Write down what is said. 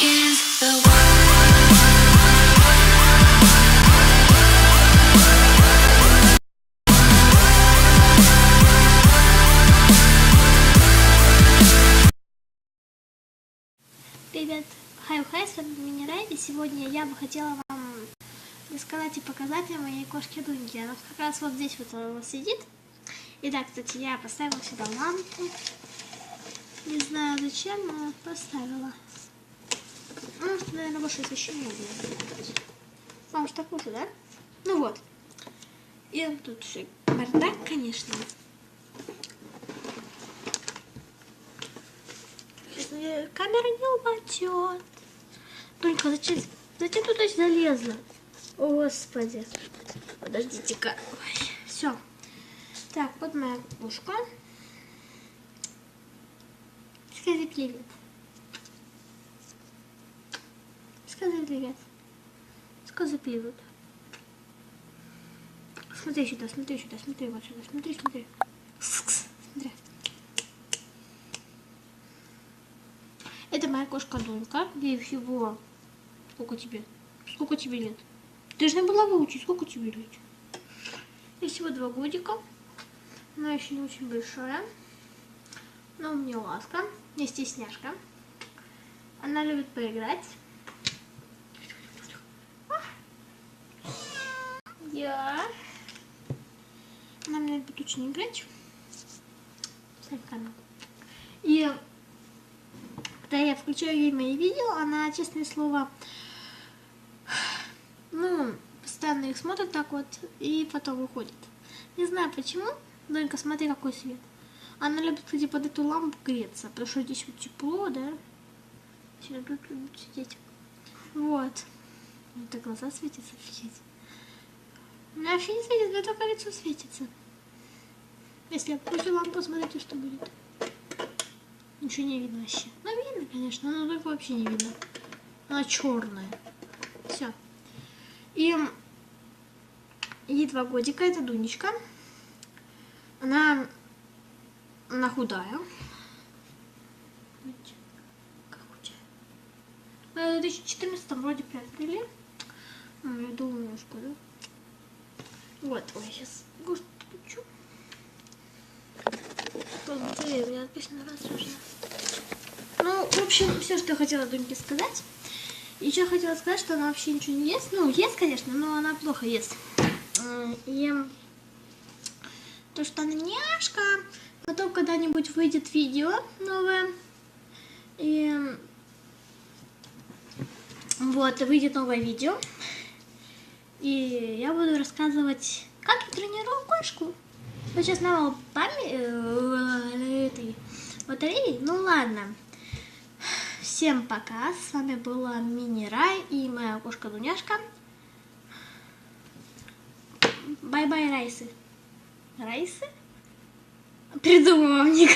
Привет, хай хай, с вами Минерай, и сегодня я бы хотела вам рассказать и показать о моей кошке Дуньке. Она как раз вот здесь вот сидит. И да, кстати, я поставила сюда лампу. Не знаю зачем, но поставила. Что, наверное, больше освещения будет. Потому что так лучше, да? Ну вот. И тут все бардак, конечно. Камера не упадет. Только зачем, зачем туда залезла? О, Господи. Подождите-ка. Все. Так, вот моя кошка. Скажи привет. Привет. Скажи привет. Смотри сюда, смотри сюда, смотри вот сюда, смотри, смотри. Смотри. Это моя кошка Дунька. Ей всего... Сколько тебе? Сколько тебе лет? Ты не была выучить. Сколько тебе лет? Ей всего два годика. Она еще не очень большая. Но у меня ласка. Не стесняшка. Она любит поиграть. Я. Она мне любит очень играть. Ставь камеру. И когда я включаю ей мои видео, она, честное слово, ну, постоянно их смотрит так вот и потом выходит. Не знаю почему. Донька, смотри, какой свет. Она любит, кстати, под эту лампу греться, потому что здесь вот тепло, да? Сейчас тут любит сидеть. Вот. Это глаза светятся, офигеть. Вообще не светится, у меня только лицо светится. Если включу лампу, смотрите, что будет. Ничего не видно вообще. Ну, видно, конечно, но только вообще не видно. Она черная. Все. И ей два годика, это Дунечка. Она, она худая. Как худая. В 2014 вроде приобрели. Ну, я думаю, немножко, да? Вот, ой, сейчас густ включу. У меня написано раз уже. Ну, в общем, все, что я хотела Дуньке сказать. Еще хотела сказать, что она вообще ничего не ест. Ну, ест, конечно, но она плохо ест. И то, что она няшка. Потом когда-нибудь выйдет видео новое. И вот, выйдет новое видео. И я буду рассказывать, как я тренирую кошку. Ну, сейчас мало памяти этой батареи. Ну ладно. Всем пока. С вами была Мини Рай и моя кошка Дуняшка. Бай-бай, Райсы. Райсы? Придумала ник.